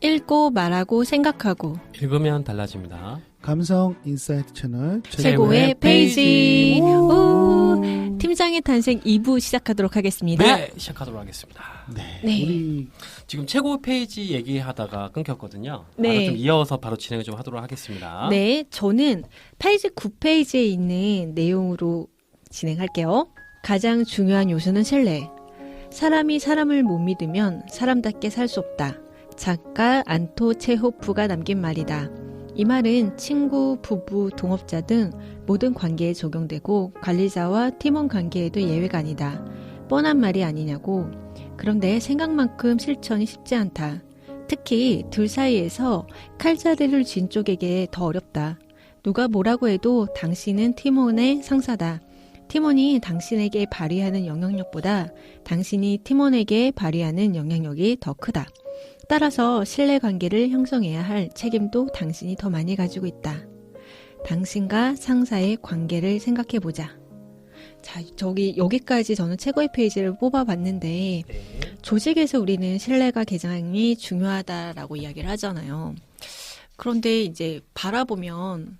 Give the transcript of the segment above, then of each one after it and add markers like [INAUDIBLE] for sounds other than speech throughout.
읽고 말하고 생각하고 읽으면 달라집니다. 감성 인사이트 채널 최고의 페이지. 오. 오. 팀장의 탄생 2부 시작하도록 하겠습니다. 네, 시작하도록 하겠습니다. 네. 네. 우리 지금 최고 페이지 얘기하다가 끊겼거든요. 네. 바로 좀 이어서 바로 진행을 좀 하도록 하겠습니다. 네, 저는 페이지 9페이지에 있는 내용으로 진행할게요. 가장 중요한 요소는 신뢰. 사람이 사람을 못 믿으면 사람답게 살 수 없다. 작가 안토 체호프가 남긴 말이다. 이 말은 친구, 부부, 동업자 등 모든 관계에 적용되고 관리자와 팀원 관계에도 예외가 아니다. 뻔한 말이 아니냐고. 그런데 생각만큼 실천이 쉽지 않다. 특히 둘 사이에서 칼자리를 쥔 쪽에게 더 어렵다. 누가 뭐라고 해도 당신은 팀원의 상사다. 팀원이 당신에게 발휘하는 영향력보다 당신이 팀원에게 발휘하는 영향력이 더 크다. 따라서 신뢰 관계를 형성해야 할 책임도 당신이 더 많이 가지고 있다. 당신과 상사의 관계를 생각해 보자. 자, 저기 여기까지 저는 최고의 페이지를 뽑아봤는데 네. 조직에서 우리는 신뢰가 굉장히 중요하다라고 이야기를 하잖아요. 그런데 이제 바라보면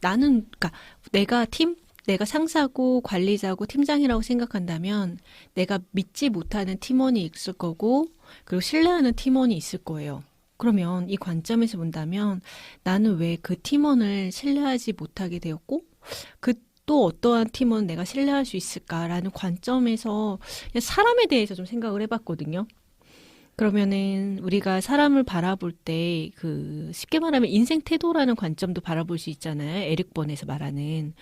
나는 그러니까 내가 팀 내가 상사고 관리자고 팀장이라고 생각한다면 내가 믿지 못하는 팀원이 있을 거고 그리고 신뢰하는 팀원이 있을 거예요. 그러면 이 관점에서 본다면 나는 왜 그 팀원을 신뢰하지 못하게 되었고 그 또 어떠한 팀원 내가 신뢰할 수 있을까라는 관점에서 사람에 대해서 좀 생각을 해봤거든요. 그러면은 우리가 사람을 바라볼 때 그 쉽게 말하면 인생 태도라는 관점도 바라볼 수 있잖아요. 에릭 번에서 말하는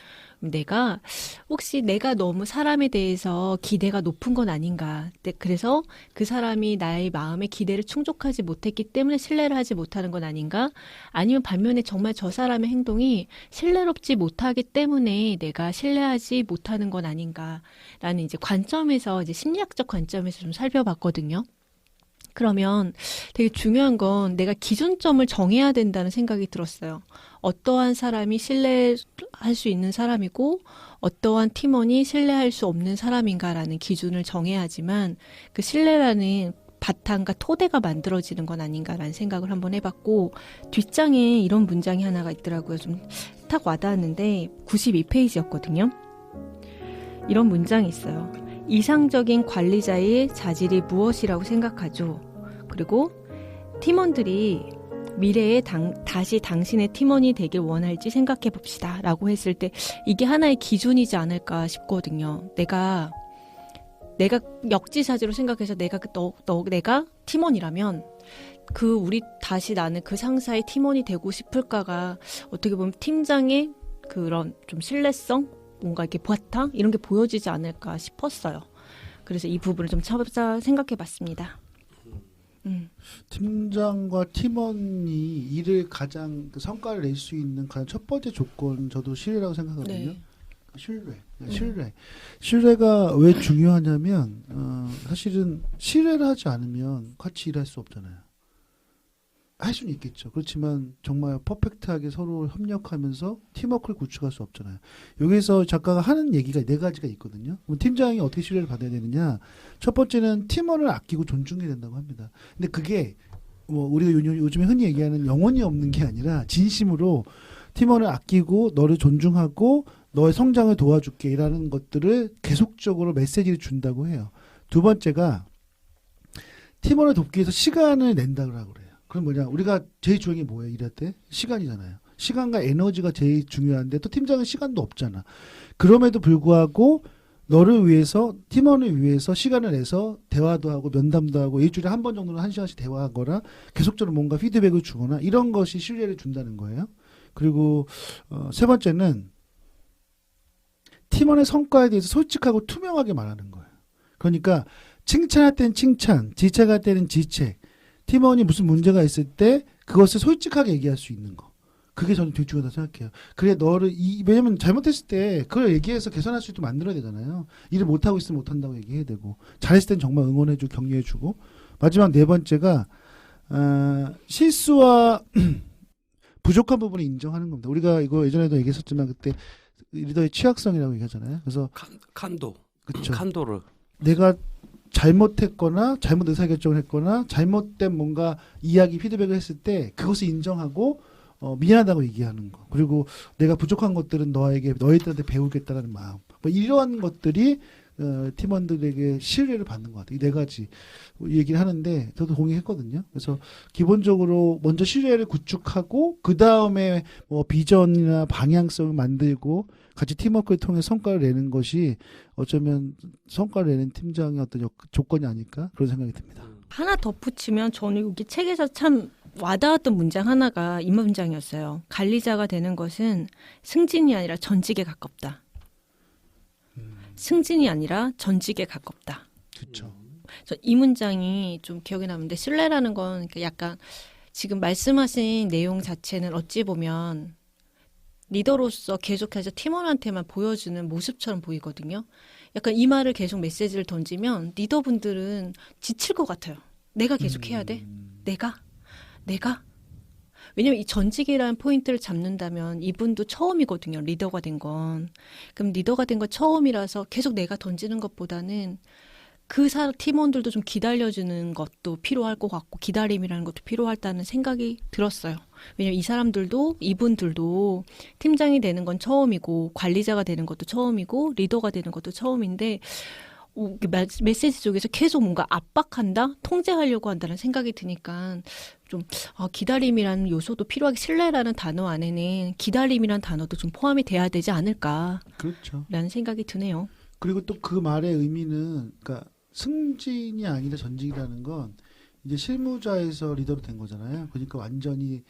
내가 혹시 내가 너무 사람에 대해서 기대가 높은 건 아닌가. 네, 그래서 그 사람이 나의 마음의 기대를 충족하지 못했기 때문에 신뢰를 하지 못하는 건 아닌가? 아니면 반면에 정말 저 사람의 행동이 신뢰롭지 못하기 때문에 내가 신뢰하지 못하는 건 아닌가라는 이제 관점에서 이제 심리학적 관점에서 좀 살펴봤거든요. 그러면 되게 중요한 건 내가 기준점을 정해야 된다는 생각이 들었어요. 어떠한 사람이 신뢰할 수 있는 사람이고 어떠한 팀원이 신뢰할 수 없는 사람인가라는 기준을 정해야 하지만 그 신뢰라는 바탕과 토대가 만들어지는 건 아닌가라는 생각을 한번 해봤고 뒷장에 이런 문장이 하나가 있더라고요. 좀 탁 와닿았는데 92페이지였거든요. 이런 문장이 있어요. 이상적인 관리자의 자질이 무엇이라고 생각하죠? 그리고 팀원들이 미래에 당, 다시 당신의 팀원이 되길 원할지 생각해 봅시다. 라고 했을 때 이게 하나의 기준이지 않을까 싶거든요. 내가, 내가 역지사지로 생각해서 내가, 그 너, 너, 내가 팀원이라면 그 우리 다시 나는 그 상사의 팀원이 되고 싶을까가 어떻게 보면 팀장의 그런 좀 신뢰성? 뭔가 이렇게 바탕? 이런 게 보여지지 않을까 싶었어요. 그래서 이 부분을 좀 찾아 생각해 봤습니다. 음. 팀장과 팀원이 일을 가장 그 성과를 낼 수 있는 가장 첫 번째 조건 저도 신뢰라고 생각하거든요. 네. 신뢰, 네, 음. 신뢰. 신뢰가 왜 중요하냐면 어, 사실은 신뢰를 하지 않으면 같이 일할 수 없잖아요. 할 수는 있겠죠. 그렇지만 정말 퍼펙트하게 서로 협력하면서 팀워크를 구축할 수 없잖아요. 여기서 작가가 하는 얘기가 네 가지가 있거든요. 그럼 팀장이 어떻게 신뢰를 받아야 되느냐? 첫 번째는 팀원을 아끼고 존중해야 된다고 합니다. 근데 그게 뭐 우리가 요, 요즘에 흔히 얘기하는 영혼이 없는 게 아니라 진심으로 팀원을 아끼고 너를 존중하고 너의 성장을 도와줄게 이라는 것들을 계속적으로 메시지를 준다고 해요. 두 번째가 팀원을 돕기 위해서 시간을 낸다고 그래요. 그럼 뭐냐? 우리가 제일 중요한 게 뭐예요? 일할 때? 시간이잖아요. 시간과 에너지가 제일 중요한데 또 팀장은 시간도 없잖아. 그럼에도 불구하고 너를 위해서 팀원을 위해서 시간을 내서 대화도 하고 면담도 하고 일주일에 한 번 정도는 한 시간씩 대화하거나 계속적으로 뭔가 피드백을 주거나 이런 것이 신뢰를 준다는 거예요. 그리고 어, 세 번째는 팀원의 성과에 대해서 솔직하고 투명하게 말하는 거예요. 그러니까 칭찬할 때는 칭찬, 지책할 때는 지책. 팀원이 무슨 문제가 있을 때 그것을 솔직하게 얘기할 수 있는 거. 그게 저는 되게 중요하다고 생각해요. 그래 너를 이 왜냐면 잘못했을 때 그걸 얘기해서 개선할 수 있도록 만들어야 되잖아요. 일을 못 하고 있으면 못 한다고 얘기해야 되고 잘했을 땐 정말 응원해주고 격려해주고 마지막 네 번째가 어, 실수와 [CLEARS THROAT] 부족한 부분을 인정하는 겁니다. 우리가 이거 예전에도 얘기했었지만 그때 리더의 취약성이라고 얘기하잖아요. 그래서 칸, 칸도, 그쵸. 칸도르. 내가 잘못했거나 잘못 의사결정을 했거나 잘못된 뭔가 이야기 피드백을 했을 때 그것을 인정하고 어, 미안하다고 얘기하는 거 그리고 내가 부족한 것들은 너에게 너희들한테 배우겠다라는 마음 뭐 이러한 것들이 어, 팀원들에게 신뢰를 받는 것 같아요. 이 네 가지 얘기를 하는데 저도 동의했거든요. 그래서 기본적으로 먼저 신뢰를 구축하고 그 다음에 뭐 비전이나 방향성을 만들고 같이 팀워크를 통해 성과를 내는 것이 어쩌면 성과를 내는 팀장의 어떤 역- 조건이 아닐까 그런 생각이 듭니다. 하나 덧붙이면 저는 여기 책에서 참 와닿았던 문장 하나가 이 문장이었어요. 관리자가 되는 것은 승진이 아니라 전직에 가깝다. 승진이 아니라 전직에 가깝다. 그렇죠. 이 문장이 좀 기억에 남는데 신뢰라는 건 약간 지금 말씀하신 내용 자체는 어찌 보면 리더로서 계속해서 팀원한테만 보여주는 모습처럼 보이거든요. 약간 이 말을 계속 메시지를 던지면 리더분들은 지칠 것 같아요. 내가 계속 해야 돼? 내가? 내가? 왜냐면 이 전직이라는 포인트를 잡는다면 이분도 처음이거든요. 리더가 된 건. 그럼 리더가 된 건 처음이라서 계속 내가 던지는 것보다는 그 사, 팀원들도 좀 기다려주는 것도 필요할 것 같고, 기다림이라는 것도 필요하다는 생각이 들었어요. 왜냐면 이 사람들도, 이분들도 팀장이 되는 건 처음이고, 관리자가 되는 것도 처음이고, 리더가 되는 것도 처음인데, 어, 메시지 쪽에서 계속 뭔가 압박한다? 통제하려고 한다는 생각이 드니까, 좀, 아, 기다림이라는 요소도 필요하게, 신뢰라는 단어 안에는 기다림이라는 단어도 좀 포함이 돼야 되지 않을까라는 그렇죠. 생각이 드네요. 그리고 또 그 말의 의미는 그러니까 승진이 아니라 전직이라는 건 이제 실무자에서 리더로 된 거잖아요. 그러니까 완전히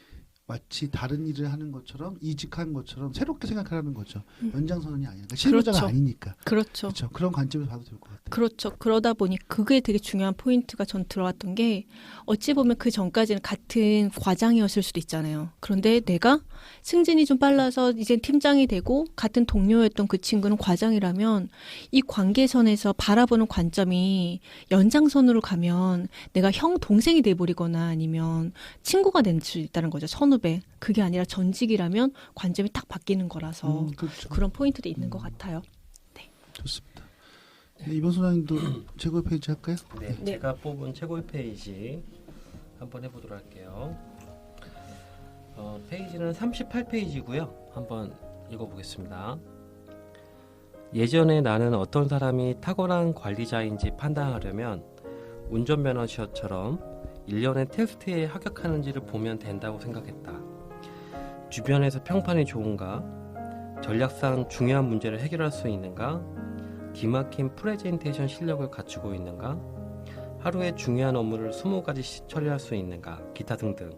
마치 다른 일을 하는 것처럼 이직한 것처럼 새롭게 생각하라는 거죠. 연장선언이 아니라 그러니까 실무자가 그렇죠. 아니니까. 그렇죠. 그렇죠. 그런 관점에서 봐도 될 것 같아요. 그렇죠. 그러다 보니 그게 되게 중요한 포인트가 전 들어왔던 게 어찌 보면 그 전까지는 같은 과장이었을 수도 있잖아요. 그런데 내가 승진이 좀 빨라서 이제 팀장이 되고 같은 동료였던 그 친구는 과장이라면 이 관계선에서 바라보는 관점이 연장선으로 가면 내가 형 동생이 돼버리거나 아니면 친구가 될 수 있다는 거죠. 선후 배. 그게 아니라 전직이라면 관점이 딱 바뀌는 거라서 음, 그렇죠. 그런 포인트도 있는 것 같아요. 좋습니다. 네, 이번 소장님도 최고 페이지 할까요? 네, 네. 제가 뽑은 최고의 페이지 한번 해보도록 할게요. 어, 페이지는 38페이지고요. 한번 읽어보겠습니다. 예전에 나는 어떤 사람이 탁월한 관리자인지 판단하려면 운전면허 시험처럼 1년의 테스트에 합격하는지를 보면 된다고 생각했다. 주변에서 평판이 좋은가? 전략상 중요한 문제를 해결할 수 있는가? 기막힌 프레젠테이션 실력을 갖추고 있는가? 하루에 중요한 업무를 20가지씩 처리할 수 있는가? 기타 등등.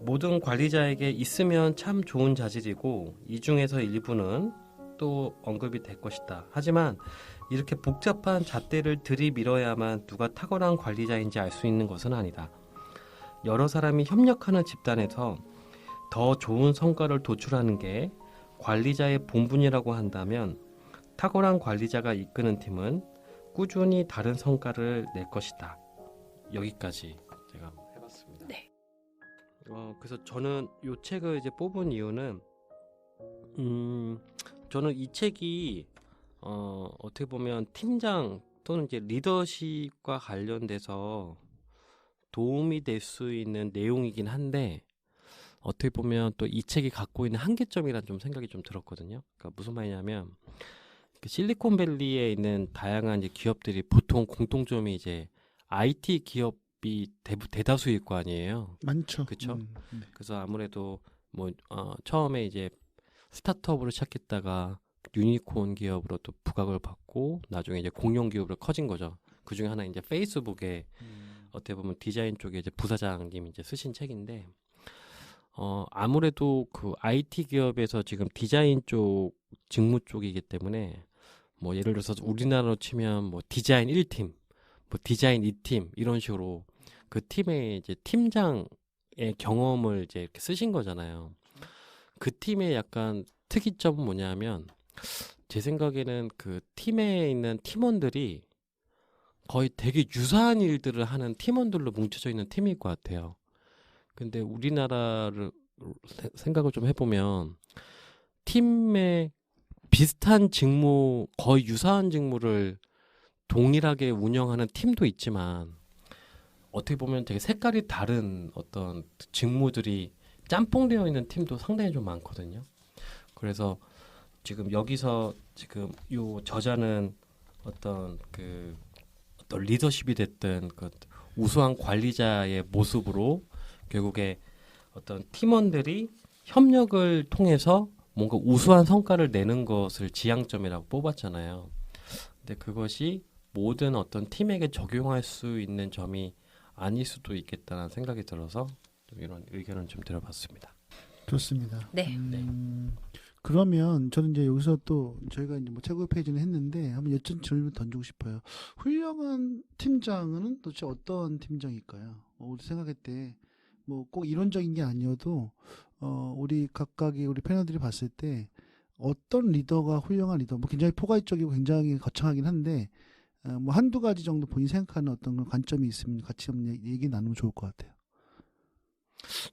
모든 관리자에게 있으면 참 좋은 자질이고 이 중에서 일부는 또 언급이 될 것이다. 하지만 이렇게 복잡한 잣대를 들이밀어야만 누가 탁월한 관리자인지 알 수 있는 것은 아니다. 여러 사람이 협력하는 집단에서 더 좋은 성과를 도출하는 게 관리자의 본분이라고 한다면 탁월한 관리자가 이끄는 팀은 꾸준히 다른 성과를 낼 것이다. 여기까지 제가 해봤습니다. 네. 어, 그래서 저는 이 책을 이제 뽑은 이유는 음, 저는 이 책이 어, 어떻게 보면 팀장 또는 이제 리더십과 관련돼서 도움이 될 수 있는 내용이긴 한데 어떻게 보면 또 이 책이 갖고 있는 한계점이란 좀 생각이 좀 들었거든요. 그러니까 무슨 말이냐면 그 실리콘밸리에 있는 다양한 이제 기업들이 보통 공통점이 이제 IT 기업이 대부, 대다수일 거 아니에요. 많죠. 그쵸? 음, 네. 그래서 아무래도 뭐 어, 처음에 이제 스타트업으로 시작했다가 유니콘 기업으로 또 부각을 받고 나중에 이제 공룡 기업으로 커진 거죠. 그 중에 하나 이제 페이스북에 어떻게 보면 디자인 쪽에 이제 부사장님 이제 쓰신 책인데 어 아무래도 그 IT 기업에서 지금 디자인 쪽 직무 쪽이기 때문에 뭐 예를 들어서 우리나라로 치면 뭐 디자인 1팀, 뭐 디자인 2팀 이런 식으로 그 팀의 이제 팀장의 경험을 이제 이렇게 쓰신 거잖아요. 그 팀의 약간 특이점은 뭐냐면 제 생각에는 그 팀에 있는 팀원들이 거의 되게 유사한 일들을 하는 팀원들로 뭉쳐져 있는 팀일 것 같아요. 근데 우리나라를 세- 생각을 좀 해보면 팀에 비슷한 직무, 거의 유사한 직무를 동일하게 운영하는 팀도 있지만 어떻게 보면 되게 색깔이 다른 어떤 직무들이 짬뽕되어 있는 팀도 상당히 좀 많거든요. 그래서 지금 여기서 지금 요 저자는 어떤 그 어떤 리더십이 됐든 그 우수한 관리자의 모습으로 결국에 어떤 팀원들이 협력을 통해서 뭔가 우수한 성과를 내는 것을 지향점이라고 뽑았잖아요. 근데 그것이 모든 어떤 팀에게 적용할 수 있는 점이 아닐 수도 있겠다는 생각이 들어서 좀 이런 의견을 좀 들어봤습니다. 좋습니다. 네. 음, 그러면 저는 이제 여기서 또 저희가 이제 뭐 최고 페이지는 했는데 한번 여쭤 질문 던지고 싶어요. 훌륭한 팀장은 도대체 어떤 팀장일까요? 어, 우리 생각할 때 뭐 꼭 이론적인 게 아니어도 어, 우리 각각의 우리 패널들이 봤을 때 어떤 리더가 훌륭한 리더, 뭐 굉장히 포괄적이고 굉장히 거창하긴 한데 어, 뭐 한두 가지 정도 본인이 생각하는 어떤 관점이 있으면 같이 한번 얘기 나누면 좋을 것 같아요.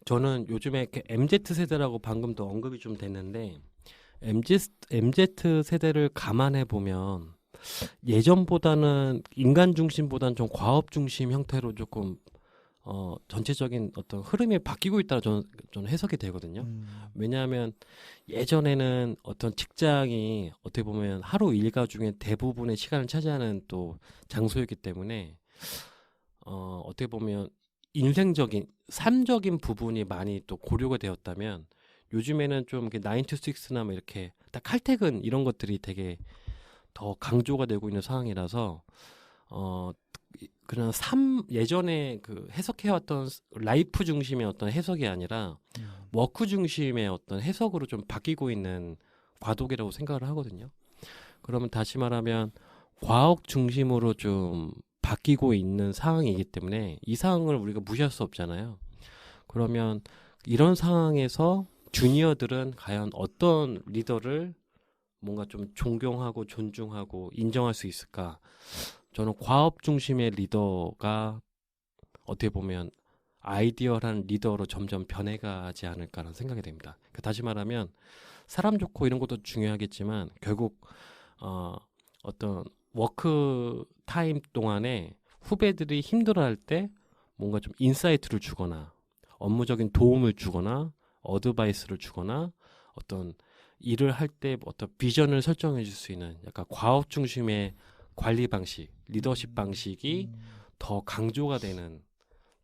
저는 요즘에 이렇게 MZ 세대라고 방금도 언급이 좀 됐는데 MZ MZ 세대를 감안해 보면 예전보다는 인간 중심보다는 좀 과업 중심 형태로 조금 어 전체적인 어떤 흐름이 바뀌고 있다 저는, 저는 해석이 되거든요. 음. 왜냐하면 예전에는 어떤 직장이 어떻게 보면 하루 일과 중에 대부분의 시간을 차지하는 또 장소였기 때문에 어 어떻게 보면 인생적인 삶적인 부분이 많이 또 고려가 되었다면 요즘에는 좀 이렇게 9 to 6나 뭐 이렇게 딱 칼퇴근 이런 것들이 되게 더 강조가 되고 있는 상황이라서 어 이- 그냥 삶 예전에 그 해석해왔던 라이프 중심의 어떤 해석이 아니라 음. 워크 중심의 어떤 해석으로 좀 바뀌고 있는 과도기라고 생각을 하거든요. 그러면 다시 말하면 과학 중심으로 좀 바뀌고 있는 상황이기 때문에 이 상황을 우리가 무시할 수 없잖아요. 그러면 이런 상황에서 주니어들은 과연 어떤 리더를 뭔가 좀 존경하고 존중하고 인정할 수 있을까? 저는 과업 중심의 리더가 어떻게 보면 아이디어한 리더로 점점 변해가지 않을까라는 생각이 됩니다. 그 다시 말하면 사람 좋고 이런 것도 중요하겠지만 결국 어, 어떤 워크 타임 동안에 후배들이 힘들어할 때 뭔가 좀 인사이트를 주거나 업무적인 도움을 주거나 어드바이스를 주거나 어떤 일을 할 때 어떤 비전을 설정해 줄 수 있는 약간 과업 중심의 관리 방식, 리더십 방식이 더 강조가 되는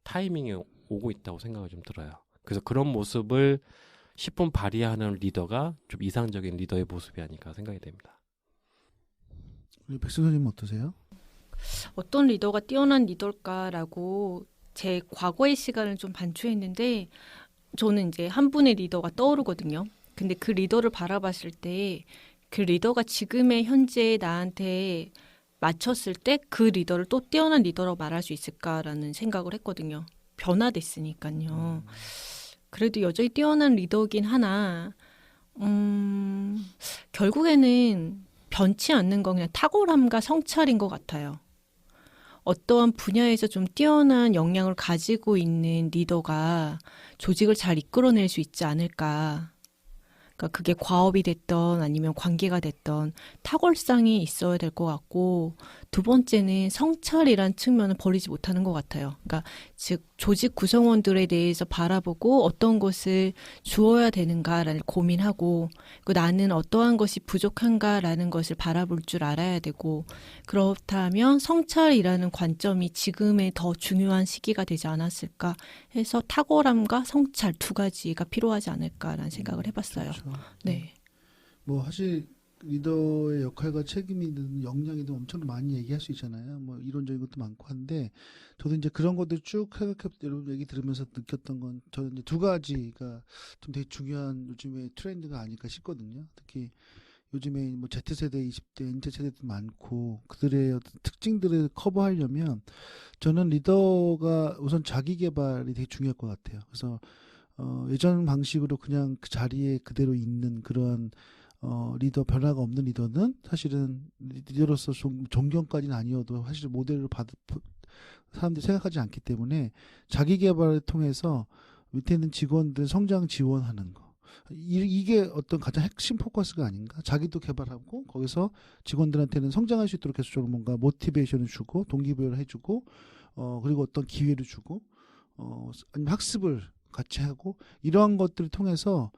타이밍이 오고 있다고 생각이 좀 들어요. 그래서 그런 모습을 10분 발휘하는 리더가 좀 이상적인 리더의 모습이 아닐까 생각이 됩니다. 우리 백승 선생님 어떠세요? 어떤 리더가 뛰어난 리더일까라고 제 과거의 시간을 좀 반추했는데 저는 이제 한 분의 리더가 떠오르거든요. 근데 그 리더를 바라봤을 때 그 리더가 지금의 현재 나한테 맞췄을 때 그 리더를 또 뛰어난 리더라고 말할 수 있을까라는 생각을 했거든요. 변화됐으니까요. 그래도 여전히 뛰어난 리더긴 하나, 음, 결국에는 변치 않는 건 그냥 탁월함과 성찰인 것 같아요. 어떠한 분야에서 좀 뛰어난 역량을 가지고 있는 리더가 조직을 잘 이끌어낼 수 있지 않을까. 그러니까 그게 과업이 됐던 아니면 관계가 됐던 탁월성이 있어야 될 것 같고 두 번째는 성찰이란 측면을 버리지 못하는 것 같아요. 그러니까 즉 조직 구성원들에 대해서 바라보고 어떤 것을 주어야 되는가라는 고민하고 그 나는 어떠한 것이 부족한가라는 것을 바라볼 줄 알아야 되고 그렇다면 성찰이라는 관점이 지금의 더 중요한 시기가 되지 않았을까 해서 탁월함과 성찰 두 가지가 필요하지 않을까라는 생각을 해봤어요. 그렇죠. 네. 뭐 사실 리더의 역할과 책임이든 역량이든 엄청 많이 얘기할 수 있잖아요. 뭐 이론적인 것도 많고 한데 저도 이제 그런 것들 쭉 생각해 여러분 얘기 들으면서 느꼈던 건 저는 이제 두 가지가 좀 되게 중요한 요즘의 트렌드가 아닐까 싶거든요. 특히 요즘에 뭐 Z세대, 20대, NZ 세대도 많고 그들의 어떤 특징들을 커버하려면 저는 리더가 우선 자기 개발이 되게 중요할 것 같아요. 그래서 어, 예전 방식으로 그냥 그 자리에 그대로 있는 그런 어, 리더 변화가 없는 리더는 사실은 리더로서 좀 존경까지는 아니어도 사실 모델을 받 사람들이 생각하지 않기 때문에 자기 개발을 통해서 밑에 있는 직원들 성장 지원하는 거 이, 게 어떤 가장 핵심 포커스가 아닌가. 자기도 개발하고 거기서 직원들한테는 성장할 수 있도록 계속적으로 뭔가 모티베이션을 주고 동기부여를 해주고 어 그리고 어떤 기회를 주고 어 아니면 학습을 같이 하고 이러한 것들을 통해서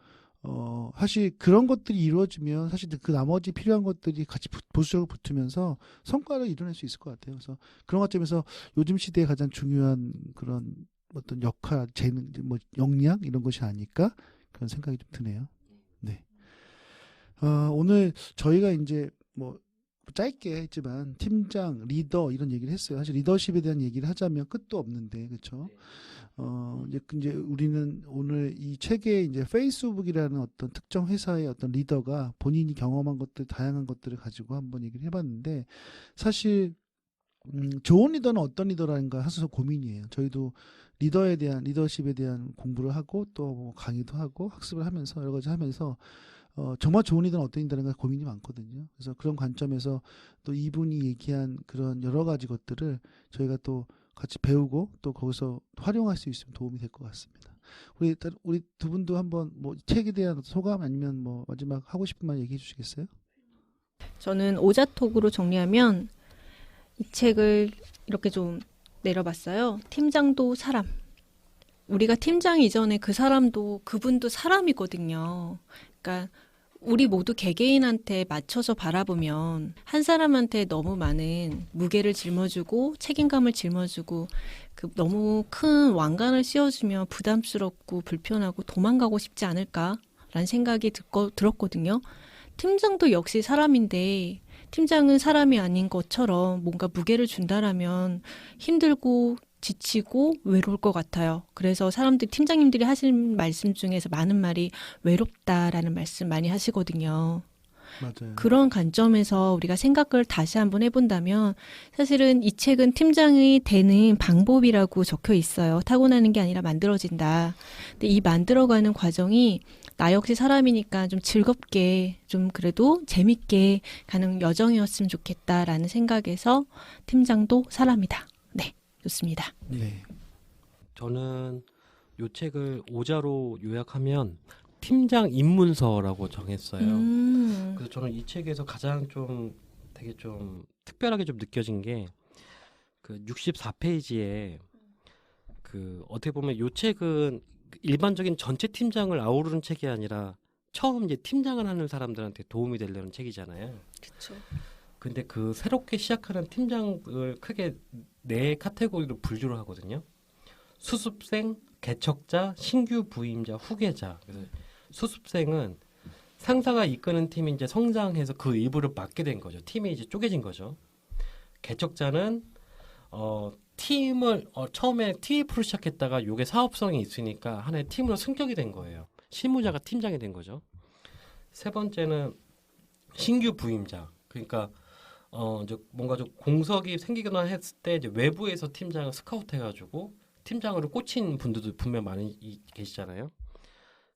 어 사실 그런 것들이 이루어지면 사실 그 나머지 필요한 것들이 같이 붙- 보수적으로 붙으면서 성과를 이뤄낼 수 있을 것 같아요. 그래서 그런 관점에서 요즘 시대에 가장 중요한 그런 어떤 역할, 재능, 뭐 역량 이런 것이 아닐까 그런 생각이 좀 드네요. 네. 어, 오늘 저희가 이제 뭐 짧게 했지만 팀장, 리더 이런 얘기를 했어요. 사실 리더십에 대한 얘기를 하자면 끝도 없는데 그렇죠. 어 이제 그 이제 우리는 오늘 이 책에 이제 페이스북이라는 어떤 특정 회사의 어떤 리더가 본인이 경험한 것들 다양한 것들을 가지고 한번 얘기를 해봤는데 사실 음, 좋은 리더는 어떤 리더라는가 하셔서 고민이에요. 저희도 리더에 대한 리더십에 대한 공부를 하고 또 뭐 강의도 하고 학습을 하면서 여러 가지 하면서 어, 정말 좋은 리더는 어떤 리더인가 고민이 많거든요. 그래서 그런 관점에서 또 이분이 얘기한 그런 여러 가지 것들을 저희가 또 같이 배우고 또 거기서 활용할 수 있으면 도움이 될 것 같습니다. 우리 따- 우리 두 분도 한번 뭐 책에 대한 소감 아니면 뭐 마지막 하고 싶은 말 얘기해 주시겠어요? 저는 오자톡으로 정리하면 이 책을 이렇게 좀 내려봤어요. 팀장도 사람. 우리가 팀장 이전에 그 사람도 그분도 사람이거든요. 그러니까 우리 모두 개개인한테 맞춰서 바라보면 한 사람한테 너무 많은 무게를 짊어주고 책임감을 짊어주고 그 너무 큰 왕관을 씌워주면 부담스럽고 불편하고 도망가고 싶지 않을까라는 생각이 듣고 들었거든요. 팀장도 역시 사람인데 팀장은 사람이 아닌 것처럼 뭔가 무게를 준다라면 힘들고 지치고 외로울 것 같아요. 그래서 사람들 팀장님들이 하시는 말씀 중에서 많은 말이 외롭다라는 말씀 많이 하시거든요. 맞아요. 그런 관점에서 우리가 생각을 다시 한번 해본다면 사실은 이 책은 팀장이 되는 방법이라고 적혀 있어요. 타고나는 게 아니라 만들어진다. 근데 이 만들어가는 과정이 나 역시 사람이니까 좀 즐겁게 좀 그래도 재밌게 가는 여정이었으면 좋겠다라는 생각에서 팀장도 사람이다. 네, 좋습니다. 네. 저는 요 책을 오자로 요약하면 팀장 입문서라고 정했어요. 음, 그래서 저는 이 책에서 가장 좀 되게 좀 특별하게 좀 느껴진 게 그 64페이지에 그 어떻게 보면 요 책은 일반적인 전체 팀장을 아우르는 책이 아니라 처음 이제 팀장을 하는 사람들한테 도움이 되려는 책이잖아요. 그렇죠. 근데 그 새롭게 시작하는 팀장을 크게 네 카테고리로 분류를 하거든요. 수습생, 개척자, 신규 부임자, 후계자. 수습생은 상사가 이끄는 팀이 이제 성장해서 그 일부를 맡게 된 거죠. 팀이 이제 쪼개진 거죠. 개척자는 어 팀을 어 처음에 TF로 시작했다가 요게 사업성이 있으니까 하나의 팀으로 승격이 된 거예요. 실무자가 팀장이 된 거죠. 세 번째는 신규 부임자. 그러니까 어 이제 뭔가 좀 공석이 생기거나 했을 때 이제 외부에서 팀장을 스카우트 해가지고 팀장으로 꽂힌 분들도 분명 많이 이- 계시잖아요.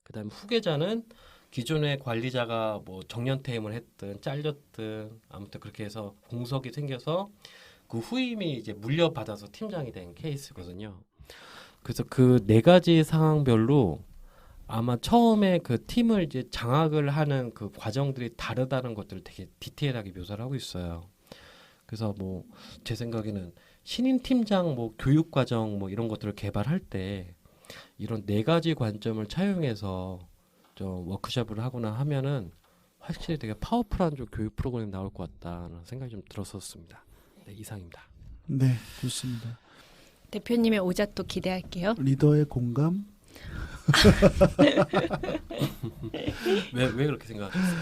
그다음 에 후계자는 기존의 관리자가 뭐 정년퇴임을 했든 잘렸든 아무튼 그렇게 해서 공석이 생겨서 그 후임이 이제 물려받아서 팀장이 된 케이스거든요. 그래서 그 네 가지 상황별로 아마 처음에 그 팀을 이제 장악을 하는 그 과정들이 다르다는 것들을 되게 디테일하게 묘사를 하고 있어요. 그래서 뭐 제 생각에는 신인 팀장 뭐 교육 과정 뭐 이런 것들을 개발할 때 이런 네 가지 관점을 차용해서 좀 워크숍을 하거나 하면은 확실히 되게 파워풀한 좀 교육 프로그램이 나올 것 같다는 생각이 좀 들었었습니다. 네, 이상입니다. 네, 좋습니다. 대표님의 오자톡 기대할게요. 리더의 공감. 왜 왜 그렇게 생각하셨어요?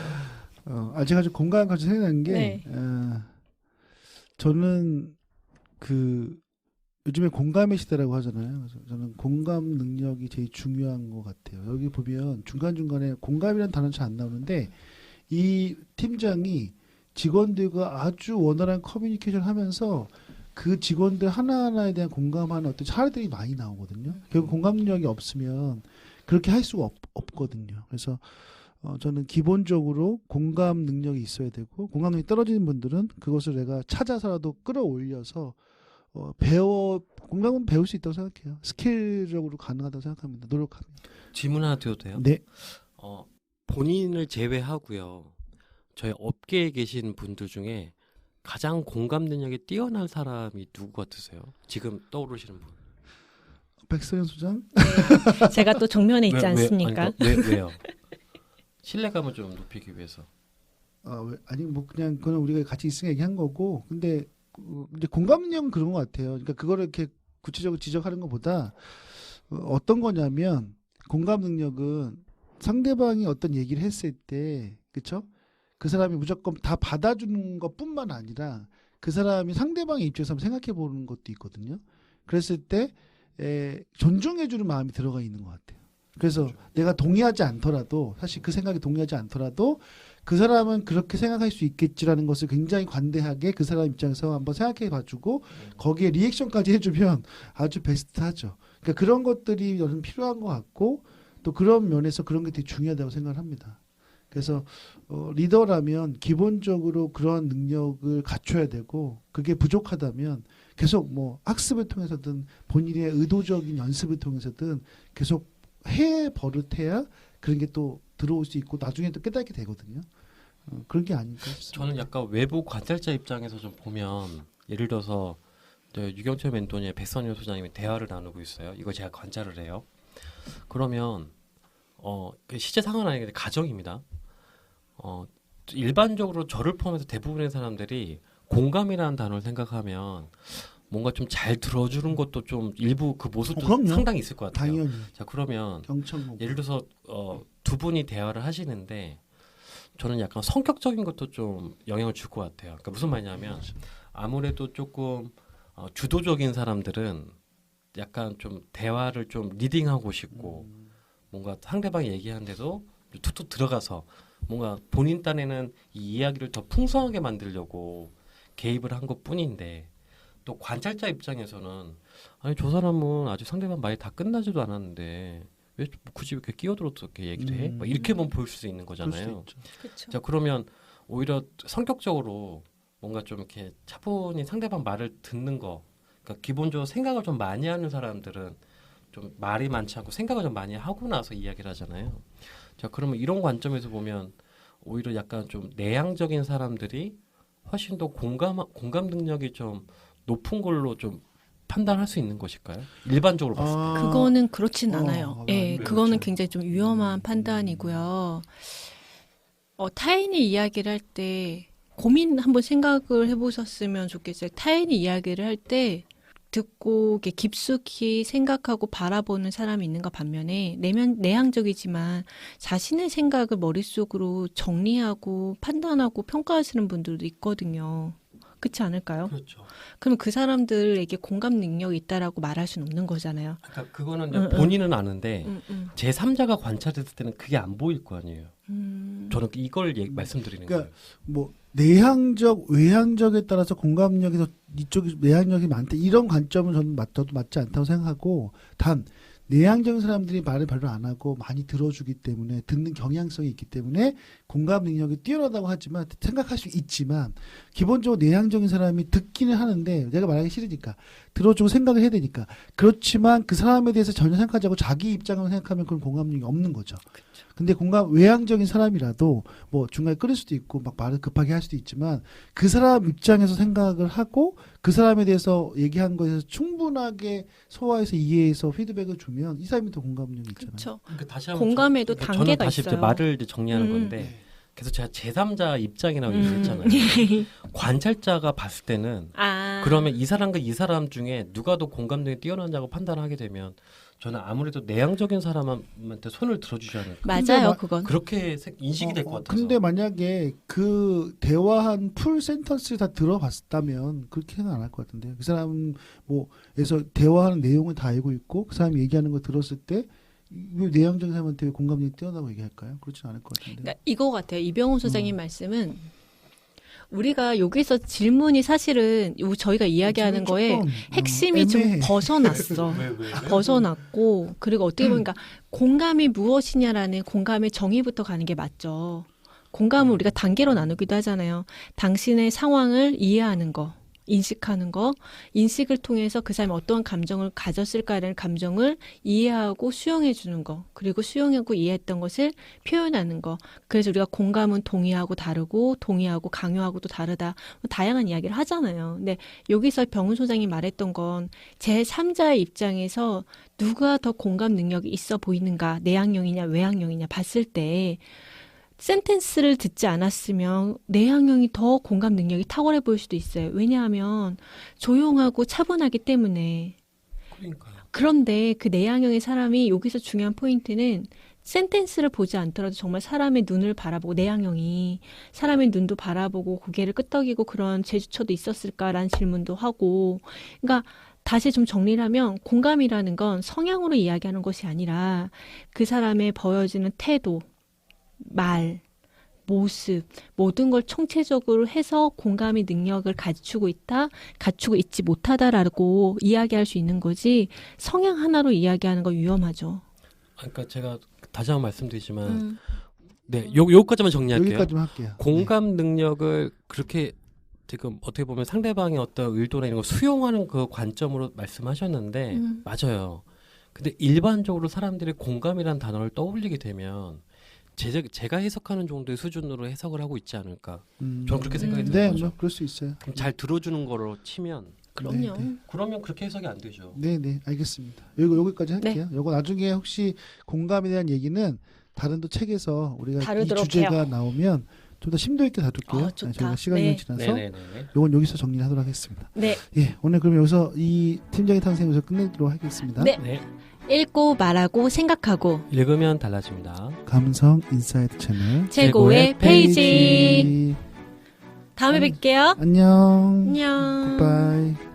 어, 아직 아주 공감 가지고 생각난 게 네. 어, 저는 그 요즘에 공감의 시대라고 하잖아요. 그래서 저는 공감 능력이 제일 중요한 것 같아요. 여기 보면 중간 중간에 공감이라는 단어 잘 안 나오는데 이 팀장이 직원들과 아주 원활한 커뮤니케이션을 하면서 그 직원들 하나하나에 대한 공감하는 어떤 사례들이 많이 나오거든요. 결국 공감 능력이 없으면 그렇게 할 수가 없, 없거든요. 그래서 어, 저는 기본적으로 공감 능력이 있어야 되고 공감 능력이 떨어지는 분들은 그것을 내가 찾아서라도 끌어올려서 어, 배워 공감은 배울 수 있다고 생각해요. 스킬적으로 가능하다고 생각합니다. 노력하면. 질문 하나 드려도 돼요? 네. 어, 본인을 제외하고요. 저희 업계에 계신 분들 중에 가장 공감 능력이 뛰어난 사람이 누구 같으세요? 지금 떠오르시는 분. 백성현 소장 제가 또 정면에 있지 왜, 왜, 않습니까? 아니, 그러니까 왜 왜요? 신뢰감을 좀 높이기 위해서. 아, 왜, 아니 뭐 그냥 그건 우리가 같이 있으니까 얘기한 거고 근데 그, 이제 공감 능력은 그런 것 같아요. 그러니까 그거를 이렇게 구체적으로 지적하는 것보다 어, 어떤 거냐면 공감 능력은 상대방이 어떤 얘기를 했을 때 그쵸? 그 사람이 무조건 다 받아주는 것뿐만 아니라 그 사람이 상대방의 입장에서 한번 생각해 보는 것도 있거든요. 그랬을 때 에, 존중해주는 마음이 들어가 있는 것 같아요. 그래서 내가 동의하지 않더라도 사실 그 생각에 동의하지 않더라도 그 사람은 그렇게 생각할 수 있겠지라는 것을 굉장히 관대하게 그 사람 입장에서 한번 생각해 봐주고 거기에 리액션까지 해주면 아주 베스트하죠. 그러니까 그런 것들이 저는 필요한 것 같고 또 그런 면에서 그런 게 되게 중요하다고 생각을 합니다. 그래서 어, 리더라면 기본적으로 그런 능력을 갖춰야 되고 그게 부족하다면 계속 뭐 학습을 통해서든 본인의 의도적인 연습을 통해서든 계속 해 버릇해야 그런 게 또 들어올 수 있고 나중에 또 깨닫게 되거든요. 어, 그런 게 아닐까 싶습니다. 저는 약간 외부 관찰자 입장에서 좀 보면 예를 들어서 저 유경철 멘토니의 백선효 소장님이 대화를 나누고 있어요. 이거 제가 관찰을 해요. 그러면 어, 그 실제 상황은 아니는데 가정입니다. 어, 일반적으로 저를 포함해서 대부분의 사람들이 공감이라는 단어를 생각하면 뭔가 좀 잘 들어주는 것도 좀 일부 그 모습도 어. 상당히 있을 것 같아요. 당연히 자 그러면 경청 예를 들어서 어, 두 분이 대화를 하시는데 저는 약간 성격적인 것도 좀 영향을 줄 것 같아요. 그러니까 무슨 말이냐면 아무래도 조금 어, 주도적인 사람들은 약간 좀 대화를 좀 리딩하고 싶고 뭔가 상대방이 얘기하는데도 툭툭 들어가서 뭔가 본인 딴에는 이 이야기를 더 풍성하게 만들려고 개입을 한 것뿐인데 또 관찰자 입장에서는 아니 저 사람은 아직 상대방 말이 다 끝나지도 않았는데 왜 굳이 이렇게 끼어들어서 이렇게 얘기를 해? 음. 막 이렇게만 보일 수 있는 거잖아요. 자 그러면 오히려 성격적으로 뭔가 좀 이렇게 차분히 상대방 말을 듣는 거, 그러니까 기본적으로 생각을 좀 많이 하는 사람들은 좀 말이 많지 않고 생각을 좀 많이 하고 나서 이야기를 하잖아요. 자 그러면 이런 관점에서 보면 오히려 약간 좀 내향적인 사람들이 훨씬 더 공감 공감 능력이 좀 높은 걸로 좀 판단할 수 있는 것일까요? 일반적으로 봤을 때. 아, 그거는 그렇진 어, 않아요. 아, 예, 그렇죠. 그거는 굉장히 좀 위험한 판단이고요. 어, 타인이 이야기를 할 때 고민 한번 생각을 해보셨으면 좋겠어요. 타인이 이야기를 할 때 듣고 이렇게 깊숙이 생각하고 바라보는 사람이 있는가 반면에 내면 내향적이지만 자신의 생각을 머릿속으로 정리하고 판단하고 평가하시는 분들도 있거든요. 그렇지 않을까요? 그렇죠. 그럼 그 사람들에게 공감 능력이 있다라고 말할 수는 없는 거잖아요. 그러니까 그거는 이제 응. 본인은 아는데 음, 음. 제 3자가 관찰했을 때는 그게 안 보일 거 아니에요. 음. 저는 이걸 얘기- 말씀드리는 그러니까 거예요. 뭐 내향적 외향적에 따라서 공감력이 더 이쪽이 내향력이 많다 이런 관점은 저는 맞, 저도 맞지 않다고 생각하고 단 내향적인 사람들이 말을 별로 안 하고 많이 들어주기 때문에 듣는 경향성이 있기 때문에 공감 능력이 뛰어나다고 하지만 생각할 수 있지만 기본적으로 내향적인 사람이 듣기는 하는데 내가 말하기 싫으니까 들어주고 생각을 해야 되니까 그렇지만 그 사람에 대해서 전혀 생각하지 않고 자기 입장을 생각하면 그런 공감 능력이 없는 거죠. 근데 공감 외향적인 사람이라도 뭐 중간에 끊을 수도 있고 막 말을 급하게 할 수도 있지만 그 사람 입장에서 생각을 하고 그 사람에 대해서 얘기한 것에서 충분하게 소화해서 이해해서 피드백을 주면 이 사람이 더 공감력이 있잖아요. 그렇죠. 그러니까 다시 한번 공감에도 저- 그러니까 단계가 저는 다시 있어요. 말을 이제 정리하는 음. 건데 그래서 제가 제3자 입장이라고 음. 얘기했잖아요. [LAUGHS] 관찰자가 봤을 때는 아. 그러면 이 사람과 이 사람 중에 누가 더 공감력이 뛰어난다고 판단하게 되면 저는 아무래도 내향적인 사람한테 손을 들어주지 않을까. 맞아요, 마- 그건. 그렇게 세- 인식이 될 어, 것 어, 같아서. 근데 만약에 그 대화한 풀 센턴스를 다 들어봤다면 그렇게 생각 안할 것 같은데요. 그 사람 뭐에서 대화하는 내용을 다 알고 있고 그 사람이 얘기하는 거 들었을 때 왜 내향적인 사람한테 왜 공감력이 뛰어나고 얘기할까요? 그렇진 않을 것 같은데. 그러니까 이거 같아요. 이병훈 소장님 음. 말씀은 우리가 여기서 질문이 사실은 요- 저희가 이야기하는 거에 어, 핵심이 좀 애매해. 벗어났어. [LAUGHS] 왜, 왜, 왜? 벗어났고 그리고 어떻게 음. 보니까 공감이 무엇이냐라는 공감의 정의부터 가는 게 맞죠. 공감을 우리가 단계로 나누기도 하잖아요. 당신의 상황을 이해하는 거. 인식하는 거, 인식을 통해서 그 사람이 어떠한 감정을 가졌을까라는 감정을 이해하고 수용해 주는 거, 그리고 수용하고 이해했던 것을 표현하는 거. 그래서 우리가 공감은 동의하고 다르고, 동의하고 강요하고도 다르다. 뭐 다양한 이야기를 하잖아요. 근데 여기서 병훈 소장이 말했던 건 제 3자의 입장에서 누가 더 공감 능력이 있어 보이는가, 내향형이냐, 외향형이냐 봤을 때 센텐스를 듣지 않았으면 내향형이 더 공감 능력이 탁월해 보일 수도 있어요. 왜냐하면 조용하고 차분하기 때문에. 그러니까요. 그런데 그 내향형의 사람이 여기서 중요한 포인트는 센텐스를 보지 않더라도 정말 사람의 눈을 바라보고 내향형이 사람의 눈도 바라보고 고개를 끄덕이고 그런 제주처도 있었을까라는 질문도 하고 그러니까 다시 좀 정리를 하면 공감이라는 건 성향으로 이야기하는 것이 아니라 그 사람의 보여지는 태도, 말, 모습 모든 걸 총체적으로 해서 공감의 능력을 갖추고 있다, 갖추고 있지 못하다라고 이야기할 수 있는 거지 성향 하나로 이야기하는 거 위험하죠. 그러니까 제가 다시 한 번 말씀드리지만 음. 네, 요 요까지만 정리할게요. 여기까지만 할게요. 네. 공감 능력을 그렇게 지금 어떻게 보면 상대방의 어떤 의도나 이런 걸 수용하는 그 관점으로 말씀하셨는데 음. 맞아요. 근데 일반적으로 사람들이 공감이라는 단어를 떠올리게 되면 제, 제가 해석하는 정도의 수준으로 해석을 하고 있지 않을까. 음. 저는 그렇게 생각이 음. 드는 네, 거죠. 뭐 그럴 수 있어요. 그럼 잘 들어주는 거로 치면 그럼요. 네, 네. 그러면 그렇게 해석이 안 되죠. 네, 네, 알겠습니다. 요거 여기까지 네. 할게요. 요거 나중에 혹시 공감에 대한 얘기는 다른 또 책에서 우리가 이 다루도록 주제가 해요. 나오면 좀 더 심도 있게 다룰게요. 어, 좋다. 저희가 시간이 네. 지나서. 요건 여기서 정리하도록 하겠습니다. 네, 예, 오늘 그럼 여기서 이 팀장의 탄생에서 끝내도록 하겠습니다. 네. 네. 읽고 말하고 생각하고 읽으면 달라집니다. 감성 인사이트 채널 최고의 페이지. 페이지. 다음에 음. 뵐게요. 안녕. 안녕. 굿바이.